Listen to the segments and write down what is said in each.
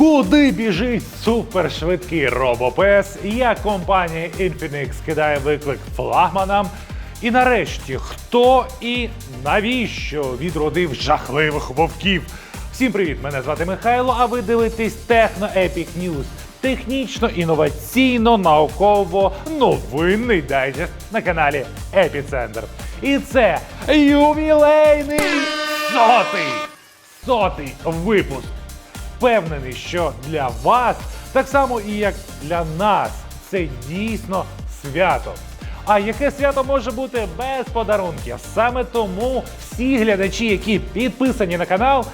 Куди біжить супершвидкий робопес? Як компанія Infinix кидає виклик флагманам? І нарешті, хто і навіщо відродив жахливих вовків? Всім привіт! Мене звати Михайло, а ви дивитесь Техно Epic News. Технічно, інноваційно, науково новинний дайджест на каналі Епіцентр. І це ювілейний сотий! Сотий випуск. Впевнений, що для вас, так само і як для нас, це дійсно свято. А яке свято може бути без подарунків? Саме тому всі глядачі, які підписані на канал,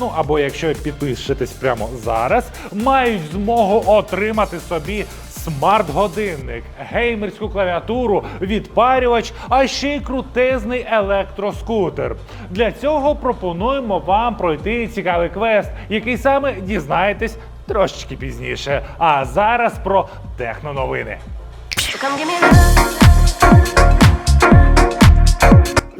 ну або якщо підпишетесь прямо зараз, мають змогу отримати собі смарт-годинник, геймерську клавіатуру, відпарювач, а ще й крутезний електроскутер. Для цього пропонуємо вам пройти цікавий квест, який саме дізнаєтесь трошечки пізніше. А зараз про техноновини. So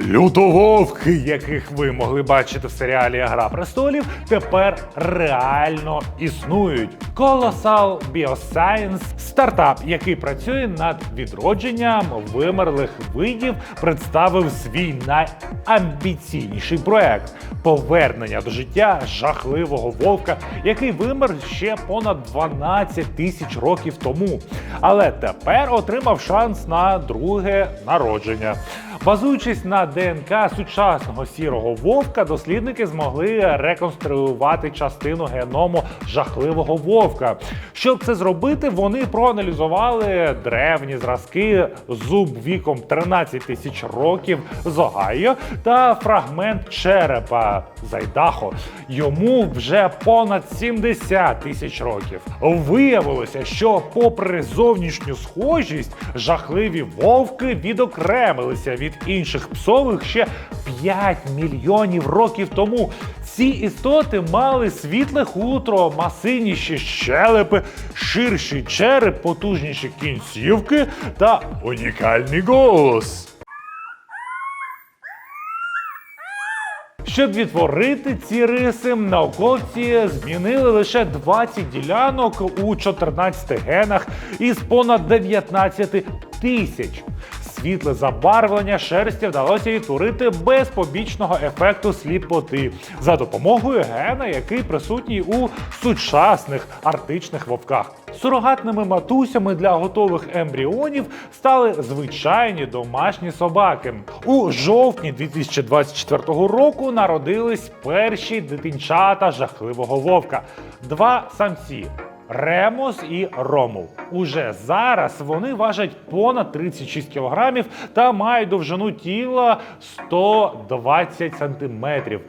Лютововки, яких ви могли бачити в серіалі Гра престолів, тепер реально існують. Colossal Bioscience – стартап, який працює над відродженням вимерлих видів, представив свій найамбіційніший проект повернення до життя жахливого вовка, який вимер ще понад 12 тисяч років тому. Але тепер отримав шанс на друге народження. Базуючись на ДНК сучасного сірого вовка, дослідники змогли реконструювати частину геному жахливого вовка. Щоб це зробити, вони проаналізували древні зразки зуб віком 13 тисяч років з Огайо та фрагмент черепа з Айдахо. Йому вже понад 70 тисяч років. Виявилося, що, попри зовнішню схожість, жахливі вовки відокремилися від інших псових ще 5 мільйонів років тому. Ці істоти мали світле хутро, масивніші щелепи, ширший череп, потужніші кінцівки та унікальний голос. Щоб відтворити ці риси, науковці змінили лише 20 ділянок у 14 генах із понад 19 тисяч. Світле забарвлення шерсті вдалося відтворити без побічного ефекту сліпоти за допомогою гена, який присутній у сучасних арктичних вовках. Сурогатними матусями для готових ембріонів стали звичайні домашні собаки. У жовтні 2024 року народились перші дитинчата жахливого вовка. Два самці. Ремос і Ромул. Уже зараз вони важать понад 36 кілограмів та мають довжину тіла 120 сантиметрів.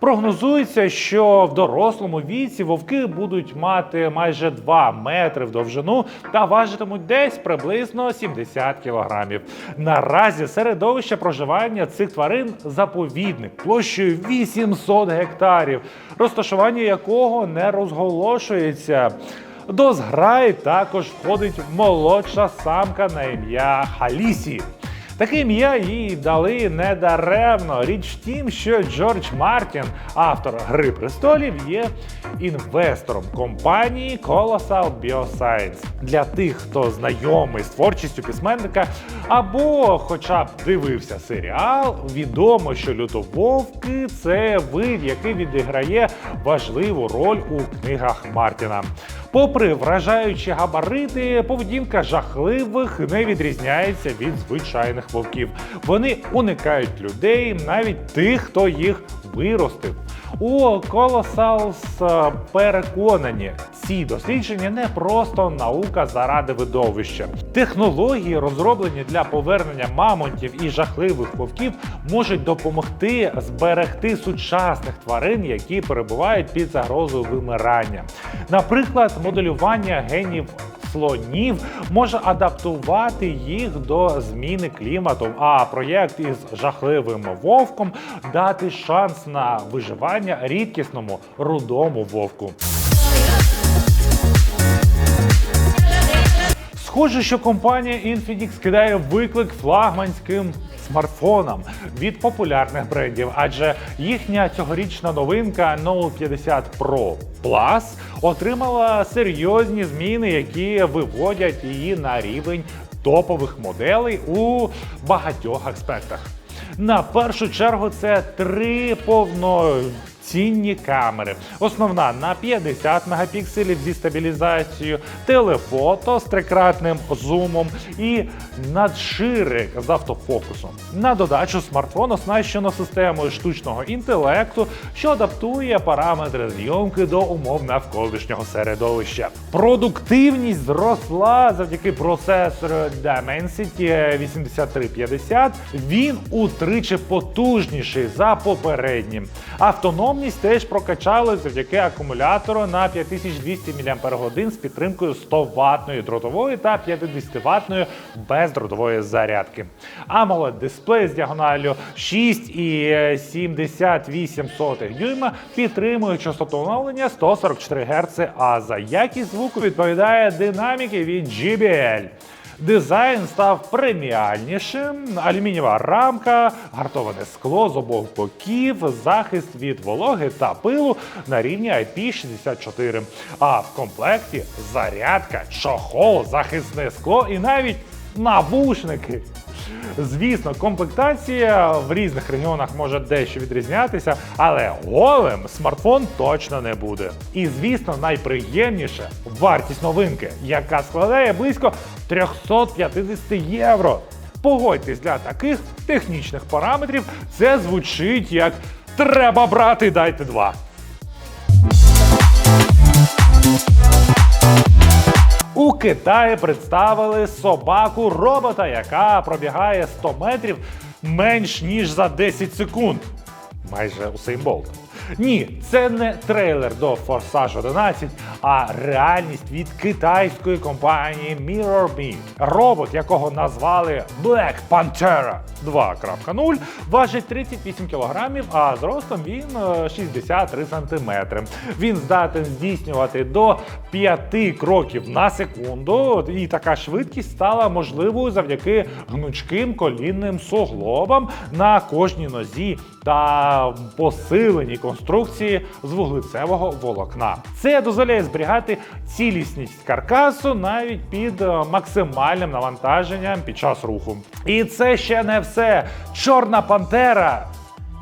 Прогнозується, що в дорослому віці вовки будуть мати майже 2 метри в довжину та важитимуть десь приблизно 70 кілограмів. Наразі середовище проживання цих тварин заповідник площею 800 гектарів, розташування якого не розголошується. До зграї також входить молодша самка на ім'я Халісі. Таке ім'я їй дали недаремно. Річ в тім, що Джордж Мартін, автор Гри престолів, є інвестором компанії Colossal Bioscience. Для тих, хто знайомий з творчістю письменника або хоча б дивився серіал, відомо, що лютововки це вид, який відіграє важливу роль у книгах Мартіна. Попри вражаючі габарити, поведінка жахливих не відрізняється від звичайних вовків. Вони уникають людей, навіть тих, хто їх виростив. У Colossals е, переконані, ці дослідження не просто наука заради видовища. Технології, розроблені для повернення мамонтів і жахливих вовків, можуть допомогти зберегти сучасних тварин, які перебувають під загрозою вимирання. Наприклад, моделювання генів слонів може адаптувати їх до зміни клімату. А проєкт із жахливим вовком дати шанс на виживання рідкісному рудому вовку. Схоже, що компанія Infinix кидає виклик флагманським смартфонам від популярних брендів, адже їхня цьогорічна новинка Note 50 Pro Plus отримала серйозні зміни, які виводять її на рівень топових моделей у багатьох аспектах. На першу чергу це три повноцінні камери. Основна на 50 мегапікселів зі стабілізацією, телефото з трикратним зумом і надширик з автофокусом. На додачу смартфон оснащено системою штучного інтелекту, що адаптує параметри зйомки до умов навколишнього середовища. Продуктивність зросла завдяки процесору Dimensity 8350. Він утричі потужніший за попереднім. Автономність теж прокачали завдяки акумулятору на 5200 мАч з підтримкою 100 ватної дротової та 50 ватної бездротової зарядки. AMOLED дисплей з діагоналлю 6,78 дюйма підтримує частоту оновлення 144 Гц, а за якість звуку відповідає динаміки від JBL. Дизайн став преміальнішим, алюмінієва рамка, гартоване скло з обох боків, захист від вологи та пилу на рівні IP64. А в комплекті зарядка, чохол, захисне скло і навіть навушники. Звісно, комплектація в різних регіонах може дещо відрізнятися, але голим смартфон точно не буде. І звісно, найприємніше вартість новинки, яка складає близько 350 євро. Погодьтесь, для таких технічних параметрів це звучить як треба брати, дайте два. У Китаї представили собаку робота, яка пробігає 100 метрів менш ніж за 10 секунд. Майже у Болт. Ні, це не трейлер до Форсаж 11, а реальність від китайської компанії MirrorMe. Робот, якого назвали Black Pantera 2.0, важить 38 кілограмів, а зростом він е, 63 сантиметри. Він здатен здійснювати до 5 кроків на секунду, і така швидкість стала можливою завдяки гнучким колінним суглобам на кожній нозі та посиленій конструкції з вуглецевого волокна. Це дозволяє зберігати цілісність каркасу навіть під е, максимальним навантаженням під час руху. І це ще не все. Чорна пантера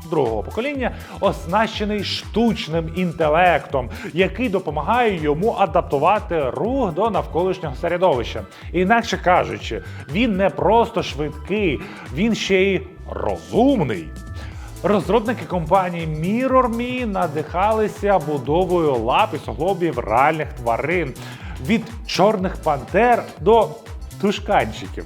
другого покоління оснащений штучним інтелектом, який допомагає йому адаптувати рух до навколишнього середовища. Інакше кажучи, він не просто швидкий, він ще й розумний. Розробники компанії MirrorMe надихалися будовою лап і суглобів реальних тварин від чорних пантер до тушканчиків.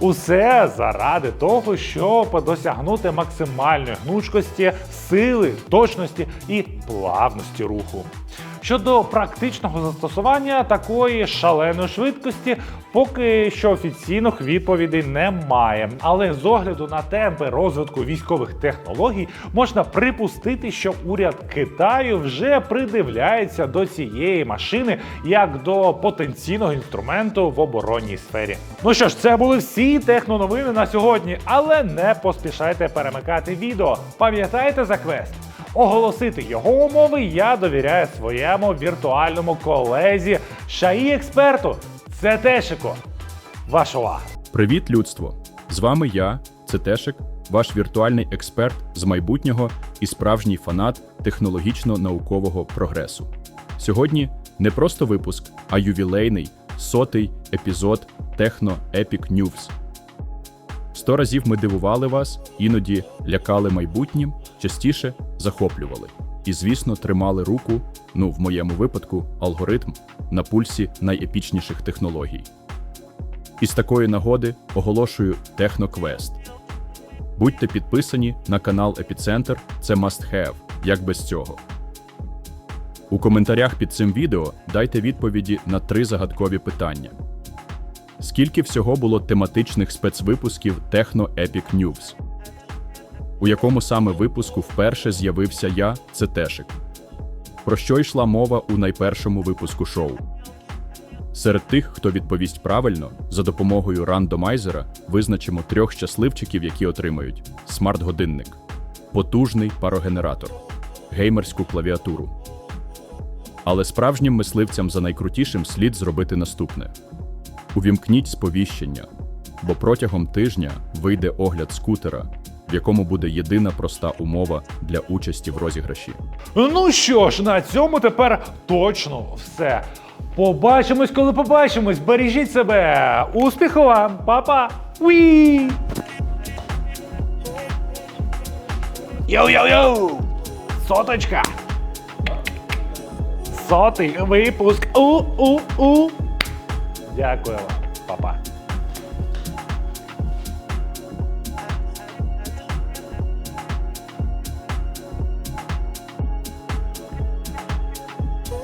Усе заради того, щоб досягнути максимальної гнучкості, сили, точності і плавності руху. Щодо практичного застосування такої шаленої швидкості, поки що офіційних відповідей немає. Але з огляду на темпи розвитку військових технологій можна припустити, що уряд Китаю вже придивляється до цієї машини як до потенційного інструменту в оборонній сфері. Ну що ж, це були всі техноновини на сьогодні, але не поспішайте перемикати відео. Пам'ятайте за квест. Оголосити його умови я довіряю своєму віртуальному колезі Шаї експерту. Це Тешико. Ваша увага. Привіт, людство! З вами я, Цетешик, ваш віртуальний експерт з майбутнього і справжній фанат технологічно-наукового прогресу. Сьогодні не просто випуск, а ювілейний сотий епізод Техно Epic News. Сто разів ми дивували вас, іноді лякали майбутнім, частіше захоплювали. І, звісно, тримали руку, ну в моєму випадку, алгоритм на пульсі найепічніших технологій. І з такої нагоди оголошую Техноквест. Будьте підписані на канал Епіцентр, це must have, як без цього. У коментарях під цим відео дайте відповіді на три загадкові питання. Скільки всього було тематичних спецвипусків Техно Epic News? У якому саме випуску вперше з'явився я, це Тешик? Про що йшла мова у найпершому випуску шоу? Серед тих, хто відповість правильно, за допомогою рандомайзера визначимо трьох щасливчиків, які отримають смарт-годинник, потужний парогенератор, геймерську клавіатуру. Але справжнім мисливцям за найкрутішим слід зробити наступне: увімкніть сповіщення, бо протягом тижня вийде огляд скутера, в якому буде єдина проста умова для участі в розіграші. Ну що ж, на цьому тепер точно все. Побачимось, коли побачимось. Бережіть себе. Успіху вам, Па-па! Уі! Йоу-йоу-йоу! Соточка! Сотий випуск. У-у-у! Дякую Па-па.